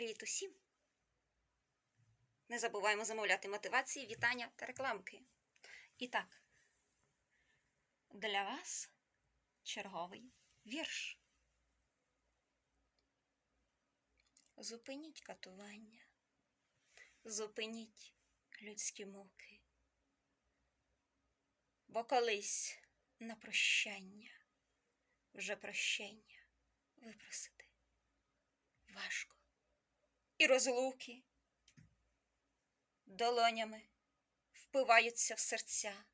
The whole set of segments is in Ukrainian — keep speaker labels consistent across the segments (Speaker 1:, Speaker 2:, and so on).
Speaker 1: Привіт усім! Не забуваємо замовляти мотивації, вітання та рекламки. І так, для вас черговий вірш. Зупиніть катування, зупиніть людські муки, бо колись на прощання, вже прощення І розлуки долонями впиваються в серця.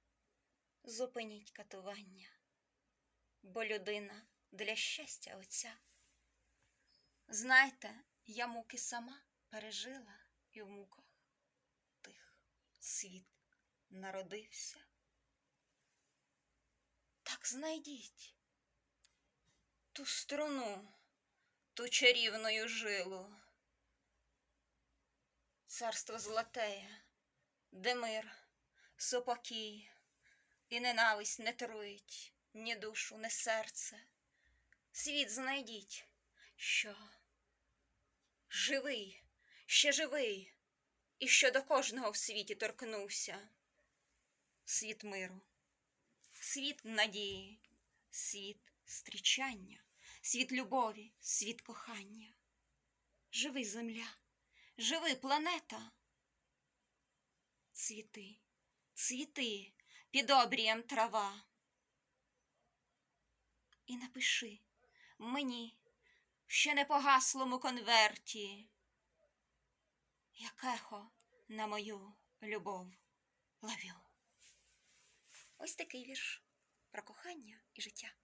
Speaker 1: Зупиніть катування, бо людина для щастя отця. Знайте, я муки сама пережила і в муках тих світ народився. Так знайдіть ту струну, ту чарівною жилу. Царство золотеє, де мир, супокій, і ненависть не труїть ні душу, ні серце. Світ знайдіть, що живий, ще живий, і що до кожного в світі торкнувся. Світ миру, світ надії, світ стрічання, світ любові, світ кохання. Живи земля, живи планета. Цвіти, цвіти під обрієм трава. І напиши мені ще не погаслому конверті, як ехо на мою любов ловю. Ось такий вірш про кохання і життя.